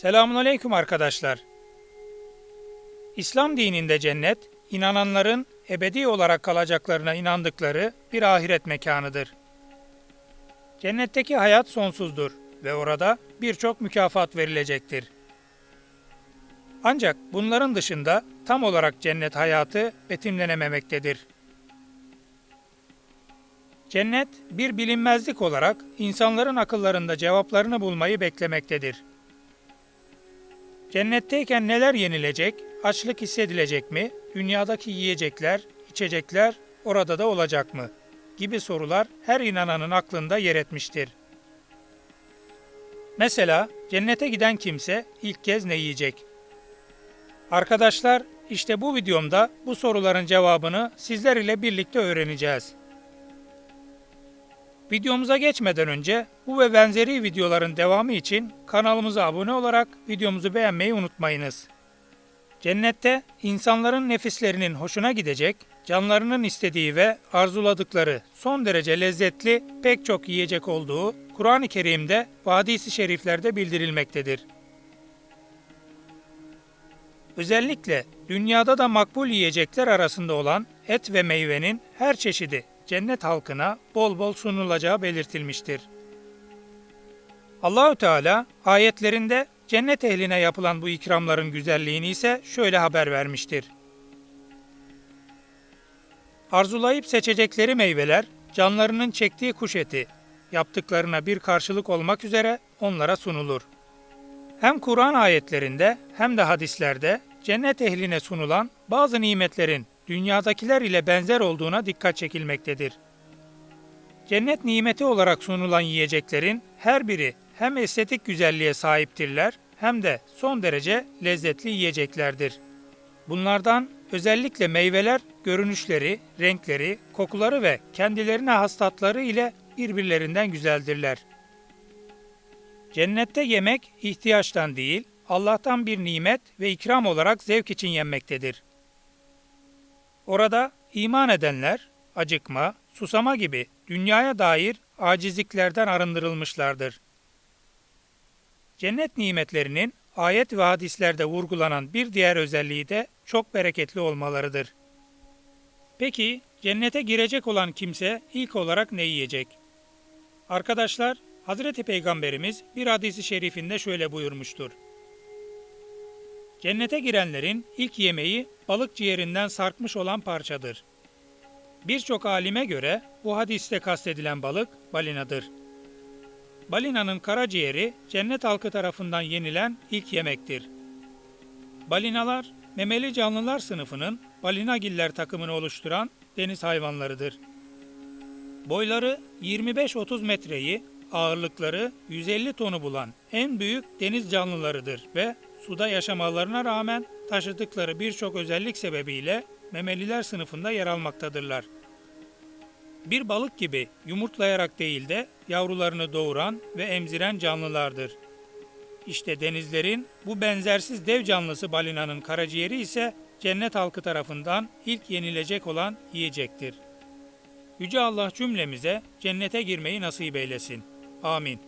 Selamun Aleyküm arkadaşlar. İslam dininde cennet, inananların ebedi olarak kalacaklarına inandıkları bir ahiret mekanıdır. Cennetteki hayat sonsuzdur ve orada birçok mükafat verilecektir. Ancak bunların dışında tam olarak cennet hayatı betimlenememektedir. Cennet bir bilinmezlik olarak insanların akıllarında cevaplarını bulmayı beklemektedir. Cennetteyken neler yenilecek, açlık hissedilecek mi, dünyadaki yiyecekler, içecekler orada da olacak mı? gibi sorular her inananın aklında yer etmiştir. Mesela cennete giden kimse ilk kez ne yiyecek? Arkadaşlar, işte bu videomda bu soruların cevabını sizler ile birlikte öğreneceğiz. Videomuza geçmeden önce bu ve benzeri videoların devamı için kanalımıza abone olarak videomuzu beğenmeyi unutmayınız. Cennette insanların nefislerinin hoşuna gidecek, canlarının istediği ve arzuladıkları son derece lezzetli pek çok yiyecek olduğu Kur'an-ı Kerim'de ve hadis-i şeriflerde bildirilmektedir. Özellikle dünyada da makbul yiyecekler arasında olan et ve meyvenin her çeşidi cennet halkına bol bol sunulacağı belirtilmiştir. Allahü Teala ayetlerinde cennet ehline yapılan bu ikramların güzelliğini ise şöyle haber vermiştir. Arzulayıp seçecekleri meyveler, canlarının çektiği kuş eti, yaptıklarına bir karşılık olmak üzere onlara sunulur. Hem Kur'an ayetlerinde hem de hadislerde cennet ehline sunulan bazı nimetlerin dünyadakiler ile benzer olduğuna dikkat çekilmektedir. Cennet nimeti olarak sunulan yiyeceklerin her biri hem estetik güzelliğe sahiptirler hem de son derece lezzetli yiyeceklerdir. Bunlardan özellikle meyveler görünüşleri, renkleri, kokuları ve kendilerine has tatları ile birbirlerinden güzeldirler. Cennette yemek ihtiyaçtan değil, Allah'tan bir nimet ve ikram olarak zevk için yenmektedir. Orada iman edenler acıkma, susama gibi dünyaya dair acizliklerden arındırılmışlardır. Cennet nimetlerinin ayet ve hadislerde vurgulanan bir diğer özelliği de çok bereketli olmalarıdır. Peki cennete girecek olan kimse ilk olarak ne yiyecek? Arkadaşlar, Hazreti Peygamberimiz bir hadisi şerifinde şöyle buyurmuştur. Cennete girenlerin ilk yemeği balık ciğerinden sarkmış olan parçadır. Birçok alime göre bu hadiste kastedilen balık balinadır. Balinanın karaciğeri cennet halkı tarafından yenilen ilk yemektir. Balinalar, memeli canlılar sınıfının balinagiller takımını oluşturan deniz hayvanlarıdır. Boyları 25-30 metreyi, ağırlıkları 150 tonu bulan en büyük deniz canlılarıdır ve suda yaşamalarına rağmen taşıdıkları birçok özellik sebebiyle memeliler sınıfında yer almaktadırlar. Bir balık gibi yumurtlayarak değil de yavrularını doğuran ve emziren canlılardır. İşte denizlerin bu benzersiz dev canlısı balinanın karaciğeri ise cennet halkı tarafından ilk yenilecek olan yiyecektir. Yüce Allah cümlemize cennete girmeyi nasip eylesin. Amin.